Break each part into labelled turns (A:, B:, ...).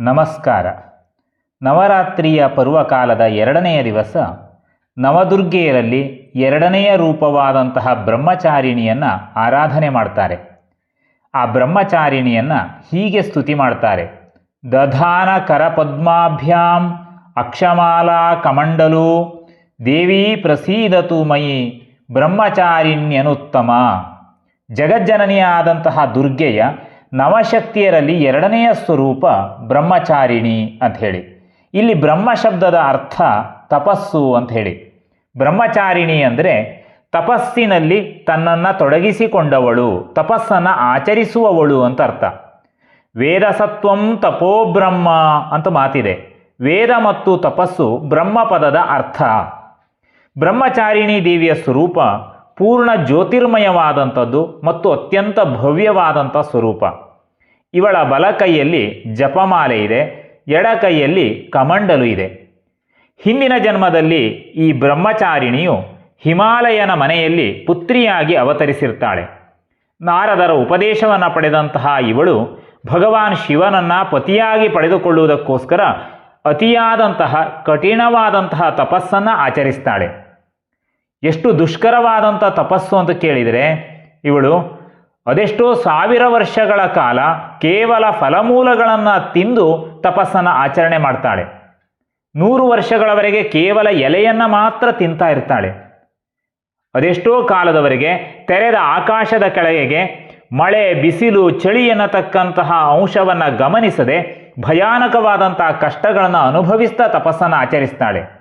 A: ನಮಸ್ಕಾರ. ನವರಾತ್ರಿಯ ಪರ್ವಕಾಲದ ಎರಡನೆಯ ದಿವಸ ನವದುರ್ಗೆಯರಲ್ಲಿ ಎರಡನೆಯ ರೂಪವಾದಂತಹ ಬ್ರಹ್ಮಚಾರಿಣಿಯನ್ನು ಆರಾಧನೆ ಮಾಡ್ತಾರೆ. ಆ ಬ್ರಹ್ಮಚಾರಿಣಿಯನ್ನು ಹೀಗೆ ಸ್ತುತಿ ಮಾಡ್ತಾರೆ. ದಧಾನ ಕರಪದ್ಮಾಭ್ಯಾಂ ಅಕ್ಷಮಾಲಾ ಕಮಂಡಲು ದೇವಿ ಪ್ರಸೀದತು ಮಯಿ ಬ್ರಹ್ಮಚಾರಿಣ್ಯನುತ್ತಮ. ಜಗಜ್ಜನನಿಯಾದಂತಹ ದುರ್ಗೆಯ ನವಶಕ್ತಿಯರಲ್ಲಿ ಎರಡನೆಯ ಸ್ವರೂಪ ಬ್ರಹ್ಮಚಾರಿಣಿ ಅಂತ ಹೇಳಿ. ಇಲ್ಲಿ ಬ್ರಹ್ಮ ಶಬ್ದದ ಅರ್ಥ ತಪಸ್ಸು ಅಂತ ಹೇಳಿ. ಬ್ರಹ್ಮಚಾರಿಣಿ ಅಂದರೆ ತಪಸ್ಸಿನಲ್ಲಿ ತನ್ನನ್ನು ತೊಡಗಿಸಿಕೊಂಡವಳು, ತಪಸ್ಸನ್ನು ಆಚರಿಸುವವಳು ಅಂತ ಅರ್ಥ. ವೇದಸತ್ವಂ ತಪೋ ಬ್ರಹ್ಮ ಅಂತ ಮಾತಿದೆ. ವೇದ ಮತ್ತು ತಪಸ್ಸು ಬ್ರಹ್ಮ ಪದದ ಅರ್ಥ. ಬ್ರಹ್ಮಚಾರಿಣಿ ದೇವಿಯ ಸ್ವರೂಪ ಪೂರ್ಣ ಜ್ಯೋತಿರ್ಮಯವಾದಂಥದ್ದು ಮತ್ತು ಅತ್ಯಂತ ಭವ್ಯವಾದಂಥ ಸ್ವರೂಪ. ಇವಳ ಬಲ ಕೈಯಲ್ಲಿ ಜಪಮಾಲೆ ಇದೆ, ಎಡ ಕೈಯಲ್ಲಿ ಕಮಂಡಲು ಇದೆ. ಹಿಂದಿನ ಜನ್ಮದಲ್ಲಿ ಈ ಬ್ರಹ್ಮಚಾರಿಣಿಯು ಹಿಮಾಲಯನ ಮನೆಯಲ್ಲಿ ಪುತ್ರಿಯಾಗಿ ಅವತರಿಸಿರ್ತಾಳೆ. ನಾರದರ ಉಪದೇಶವನ್ನು ಪಡೆದಂತಹ ಇವಳು ಭಗವಾನ್ ಶಿವನನ್ನು ಪತಿಯಾಗಿ ಪಡೆದುಕೊಳ್ಳುವುದಕ್ಕೋಸ್ಕರ ಅತಿಯಾದಂತಹ ಕಠಿಣವಾದಂತಹ ತಪಸ್ಸನ್ನು ಆಚರಿಸ್ತಾಳೆ. ಎಷ್ಟು ದುಷ್ಕರವಾದಂಥ ತಪಸ್ಸು ಅಂತ ಕೇಳಿದರೆ, ಇವಳು ಅದೆಷ್ಟೋ ಸಾವಿರ ವರ್ಷಗಳ ಕಾಲ ಕೇವಲ ಫಲಮೂಲಗಳನ್ನು ತಿಂದು ತಪಸ್ಸನ್ನು ಆಚರಣೆ ಮಾಡ್ತಾಳೆ. ನೂರು ವರ್ಷಗಳವರೆಗೆ ಕೇವಲ ಎಲೆಯನ್ನು ಮಾತ್ರ ತಿಂತಾ ಇರ್ತಾಳೆ. ಅದೆಷ್ಟೋ ಕಾಲದವರೆಗೆ ತೆರೆದ ಆಕಾಶದ ಕೆಳಗೆ ಮಳೆ, ಬಿಸಿಲು, ಚಳಿ ಎನ್ನತಕ್ಕಂತಹ ಅಂಶವನ್ನು ಗಮನಿಸದೆ ಭಯಾನಕವಾದಂತಹ ಕಷ್ಟಗಳನ್ನು ಅನುಭವಿಸ್ತಾ ತಪಸ್ಸನ್ನು ಆಚರಿಸ್ತಾಳೆ.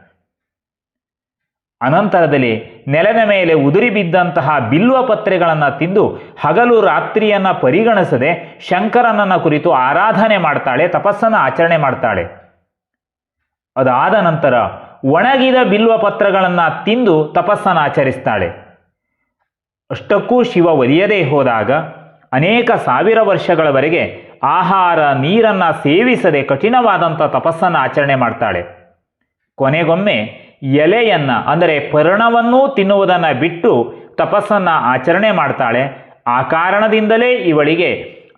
A: ಅನಂತರದಲ್ಲಿ ನೆಲದ ಮೇಲೆ ಉದುರಿ ಬಿದ್ದಂತಹ ಬಿಲ್ವ ಪತ್ರೆಗಳನ್ನು ತಿಂದು ಹಗಲು ರಾತ್ರಿಯನ್ನು ಪರಿಗಣಿಸದೆ ಶಂಕರನನ್ನ ಕುರಿತು ಆರಾಧನೆ ಮಾಡ್ತಾಳೆ, ತಪಸ್ಸನ್ನು ಆಚರಣೆ ಮಾಡ್ತಾಳೆ. ಅದಾದ ನಂತರ ಒಣಗಿದ ಬಿಲ್ವ ಪತ್ರಗಳನ್ನು ತಿಂದು ತಪಸ್ಸನ್ನು ಆಚರಿಸ್ತಾಳೆ. ಅಷ್ಟಕ್ಕೂ ಶಿವ ಒಲಿಯದೇ ಹೋದಾಗ ಅನೇಕ ಸಾವಿರ ವರ್ಷಗಳವರೆಗೆ ಆಹಾರ ನೀರನ್ನು ಸೇವಿಸದೆ ಕಠಿಣವಾದಂಥ ತಪಸ್ಸನ್ನು ಆಚರಣೆ ಮಾಡ್ತಾಳೆ. ಕೊನೆಗೊಮ್ಮೆ ಎಲೆಯನ್ನು, ಅಂದರೆ ಪರ್ಣವನ್ನೂ ತಿನ್ನುವುದನ್ನು ಬಿಟ್ಟು ತಪಸ್ಸನ್ನು ಆಚರಣೆ ಮಾಡ್ತಾಳೆ. ಆ ಕಾರಣದಿಂದಲೇ ಇವಳಿಗೆ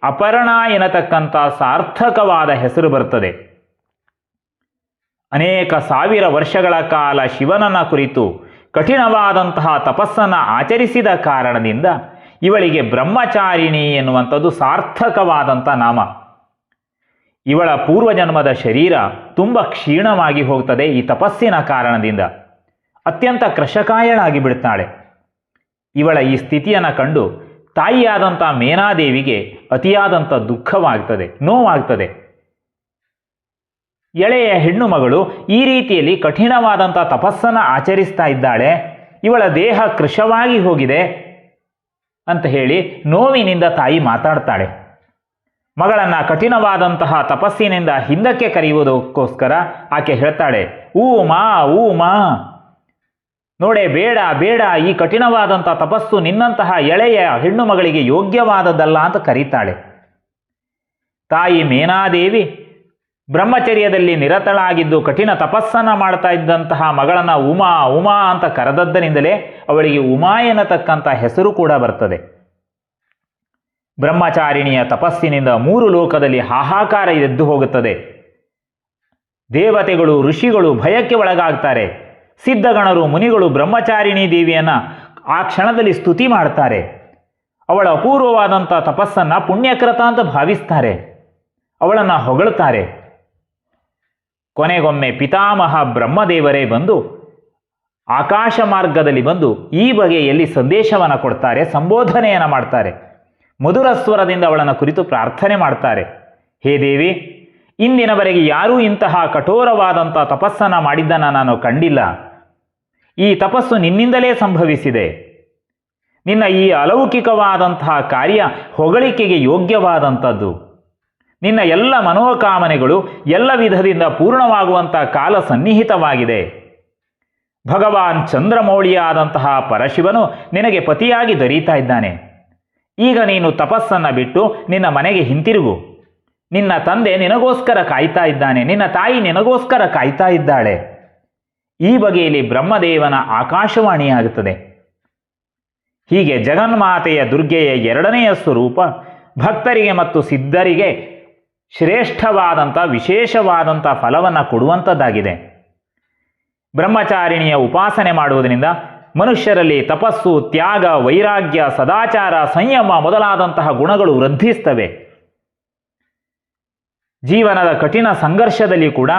A: ಅಪರ್ಣ ಎನ್ನತಕ್ಕಂಥ ಸಾರ್ಥಕವಾದ ಹೆಸರು ಬರ್ತದೆ. ಅನೇಕ ಸಾವಿರ ವರ್ಷಗಳ ಕಾಲ ಶಿವನನ್ನ ಕುರಿತು ಕಠಿಣವಾದಂತಹ ತಪಸ್ಸನ್ನು ಆಚರಿಸಿದ ಕಾರಣದಿಂದ ಇವಳಿಗೆ ಬ್ರಹ್ಮಚಾರಿಣಿ ಎನ್ನುವಂಥದ್ದು ಸಾರ್ಥಕವಾದಂಥ ನಾಮ. ಇವಳ ಪೂರ್ವಜನ್ಮದ ಶರೀರ ತುಂಬ ಕ್ಷೀಣವಾಗಿ ಹೋಗ್ತದೆ ಈ ತಪಸ್ಸಿನ ಕಾರಣದಿಂದ. ಅತ್ಯಂತ ಕೃಶಕಾಯಳಾಗಿ ಬಿಡ್ತಾಳೆ ಇವಳ ಈ ಸ್ಥಿತಿಯನ್ನು ಕಂಡು ತಾಯಿಯಾದಂಥ ಮೇನಾದೇವಿಗೆ ಅತಿಯಾದಂಥ ದುಃಖವಾಗ್ತದೆ, ನೋವಾಗ್ತದೆ. ಎಳೆಯ ಹೆಣ್ಣು ಮಗಳು ಈ ರೀತಿಯಲ್ಲಿ ಕಠಿಣವಾದಂಥ ತಪಸ್ಸನ್ನು ಆಚರಿಸ್ತಾ ಇದ್ದಾಳೆ. ಇವಳ ದೇಹ ಕೃಶವಾಗಿ ಹೋಗಿದೆ ಅಂತ ಹೇಳಿ ನೋವಿನಿಂದ ತಾಯಿ ಮಾತಾಡ್ತಾಳೆ. ಮಗಳನ್ನ ಕಠಿಣವಾದಂತಹ ತಪಸ್ಸಿನಿಂದ ಹಿಂದಕ್ಕೆ ಕರೆಯುವುದಕ್ಕೋಸ್ಕರ ಆಕೆ ಹೇಳ್ತಾಳೆ, ಊ ಮಾ ಊ ಮಾ. ನೋಡೆ, ಬೇಡ ಬೇಡ, ಈ ಕಠಿಣವಾದಂಥ ತಪಸ್ಸು ನಿನ್ನಂತಹ ಎಳೆಯ ಹೆಣ್ಣು ಮಗಳಿಗೆ ಯೋಗ್ಯವಾದದ್ದಲ್ಲ ಅಂತ ಕರೀತಾಳೆ. ತಾಯಿ ಮೇನಾದೇವಿ, ಬ್ರಹ್ಮಚರ್ಯದಲ್ಲಿ ನಿರತಳಾಗಿದ್ದು ಕಠಿಣ ತಪಸ್ಸನ್ನು ಮಾಡ್ತಾ ಇದ್ದಂತಹ ಮಗಳನ್ನು ಉಮಾ ಉಮಾ ಅಂತ ಕರೆದದ್ದರಿಂದಲೇ ಅವಳಿಗೆ ಉಮಾ ಎನ್ನತಕ್ಕಂಥ ಹೆಸರು ಕೂಡ ಬರ್ತದೆ. ಬ್ರಹ್ಮಚಾರಿಣಿಯ ತಪಸ್ಸಿನಿಂದ ಮೂರು ಲೋಕದಲ್ಲಿ ಹಾಹಾಕಾರ ಎದ್ದು ಹೋಗುತ್ತದೆ. ದೇವತೆಗಳು, ಋಷಿಗಳು ಭಯಕ್ಕೆ ಒಳಗಾಗ್ತಾರೆ. ಸಿದ್ಧಗಣರು, ಮುನಿಗಳು ಬ್ರಹ್ಮಚಾರಿಣಿ ದೇವಿಯನ್ನು ಆ ಕ್ಷಣದಲ್ಲಿ ಸ್ತುತಿ ಮಾಡ್ತಾರೆ. ಅವಳ ಅಪೂರ್ವವಾದಂಥ ತಪಸ್ಸನ್ನು ಪುಣ್ಯಕೃತ ಅಂತ ಭಾವಿಸ್ತಾರೆ. ಅವಳನ್ನು ಹೊಗಳುತ್ತಾರೆ ಕೊನೆಗೊಮ್ಮೆ ಪಿತಾಮಹ ಬ್ರಹ್ಮದೇವರೇ ಬಂದು ಆಕಾಶ ಮಾರ್ಗದಲ್ಲಿ ಬಂದು ಈ ಬಗೆಯಲ್ಲಿ ಸಂದೇಶವನ್ನು ಕೊಡ್ತಾರೆ, ಸಂಬೋಧನೆಯನ್ನು ಮಾಡ್ತಾರೆ. ಮಧುರ ಸ್ವರದಿಂದ ಅವಳನ್ನು ಕುರಿತು ಪ್ರಾರ್ಥನೆ ಮಾಡ್ತಾರೆ. ಹೇ ದೇವಿ, ಇಂದಿನವರೆಗೆ ಯಾರೂ ಇಂತಹ ಕಠೋರವಾದಂಥ ತಪಸ್ಸನ್ನು ಮಾಡಿದ್ದನ್ನು ನಾನು ಕಂಡಿಲ್ಲ. ಈ ತಪಸ್ಸು ನಿನ್ನಿಂದಲೇ ಸಂಭವಿಸಿದೆ. ನಿನ್ನ ಈ ಅಲೌಕಿಕವಾದಂತಹ ಕಾರ್ಯ ಹೊಗಳಿಕೆಗೆ ಯೋಗ್ಯವಾದಂಥದ್ದು. ನಿನ್ನ ಎಲ್ಲ ಮನೋಕಾಮನೆಗಳು ಎಲ್ಲ ವಿಧದಿಂದ ಪೂರ್ಣವಾಗುವಂಥ ಕಾಲ ಸನ್ನಿಹಿತವಾಗಿದೆ. ಭಗವಾನ್ ಚಂದ್ರಮೌಳಿಯಾದಂತಹ ಪರಶಿವನು ನಿನಗೆ ಪತಿಯಾಗಿ ದೊರೀತಾ ಇದ್ದಾನೆ. ಈಗ ನೀನು ತಪಸ್ಸನ್ನು ಬಿಟ್ಟು ನಿನ್ನ ಮನೆಗೆ ಹಿಂತಿರುಗು. ನಿನ್ನ ತಂದೆ ನಿನಗೋಸ್ಕರ ಕಾಯ್ತಾ ಇದ್ದಾನೆ, ನಿನ್ನ ತಾಯಿ ನಿನಗೋಸ್ಕರ ಕಾಯ್ತಾ ಇದ್ದಾಳೆ. ಈ ಬಗೆಯಲ್ಲಿ ಬ್ರಹ್ಮದೇವನ ಆಕಾಶವಾಣಿಯಾಗುತ್ತದೆ. ಹೀಗೆ ಜಗನ್ಮಾತೆಯ ದುರ್ಗೆಯ ಎರಡನೆಯ ಸ್ವರೂಪ ಭಕ್ತರಿಗೆ ಮತ್ತು ಸಿದ್ಧರಿಗೆ ಶ್ರೇಷ್ಠವಾದಂಥ, ವಿಶೇಷವಾದಂಥ ಫಲವನ್ನು ಕೊಡುವಂಥದ್ದಾಗಿದೆ. ಬ್ರಹ್ಮಚಾರಿಣಿಯ ಉಪಾಸನೆ ಮಾಡುವುದರಿಂದ ಮನುಷ್ಯರಲ್ಲಿ ತಪಸ್ಸು, ತ್ಯಾಗ, ವೈರಾಗ್ಯ, ಸದಾಚಾರ, ಸಂಯಮ ಮೊದಲಾದಂತಹ ಗುಣಗಳು ವೃದ್ಧಿಸ್ತವೆ. ಜೀವನದ ಕಠಿಣ ಸಂಘರ್ಷದಲ್ಲಿ ಕೂಡ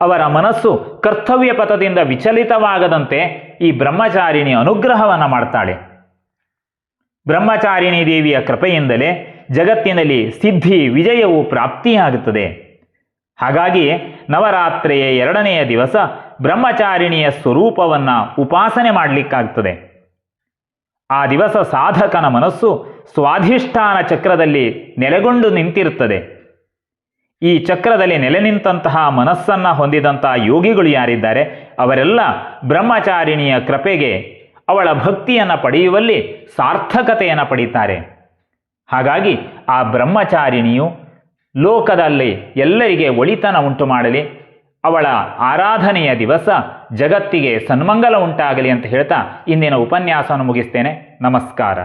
A: ಅವರ ಮನಸ್ಸು ಕರ್ತವ್ಯ ಪಥದಿಂದ ವಿಚಲಿತವಾಗದಂತೆ ಈ ಬ್ರಹ್ಮಚಾರಿಣಿ ಅನುಗ್ರಹವನ್ನು ಮಾಡ್ತಾಳೆ. ಬ್ರಹ್ಮಚಾರಿಣಿ ದೇವಿಯ ಕೃಪೆಯಿಂದಲೇ ಜಗತ್ತಿನಲ್ಲಿ ಸಿದ್ಧಿ, ವಿಜಯವು ಪ್ರಾಪ್ತಿಯಾಗುತ್ತದೆ. ಹಾಗಾಗಿ ನವರಾತ್ರಿಯ ಎರಡನೆಯ ದಿವಸ ಬ್ರಹ್ಮಚಾರಿಣಿಯ ಸ್ವರೂಪವನ್ನು ಉಪಾಸನೆ ಮಾಡಲಿಕ್ಕಾಗ್ತದೆ. ಆ ದಿವಸ ಸಾಧಕನ ಮನಸ್ಸು ಸ್ವಾಧಿಷ್ಠಾನ ಚಕ್ರದಲ್ಲಿ ನೆಲೆಗೊಂಡು ನಿಂತಿರುತ್ತದೆ. ಈ ಚಕ್ರದಲ್ಲಿ ನೆಲೆ ನಿಂತಹ ಮನಸ್ಸನ್ನು ಹೊಂದಿದಂತಹ ಯೋಗಿಗಳು ಯಾರಿದ್ದಾರೆ? ಅವರೆಲ್ಲ ಬ್ರಹ್ಮಚಾರಿಣಿಯ ಕೃಪೆಗೆ ಅವಳ ಭಕ್ತಿಯನ್ನು ಪಡೆಯುವಲ್ಲಿ ಸಾರ್ಥಕತೆಯನ್ನು ಪಡೀತಾರೆ. ಹಾಗಾಗಿ ಆ ಬ್ರಹ್ಮಚಾರಿಣಿಯು ಲೋಕದಲ್ಲಿ ಎಲ್ಲರಿಗೆ ಒಳಿತನ ಉಂಟು ಮಾಡಲಿ ಅವಳ ಆರಾಧನೆಯ ದಿವಸ ಜಗತ್ತಿಗೆ ಸನ್ಮಂಗಲ ಉಂಟಾಗಲಿ ಅಂತ ಹೇಳ್ತಾ ಇಂದಿನ ಉಪನ್ಯಾಸವನ್ನು ಮುಗಿಸ್ತೇನೆ. ನಮಸ್ಕಾರ.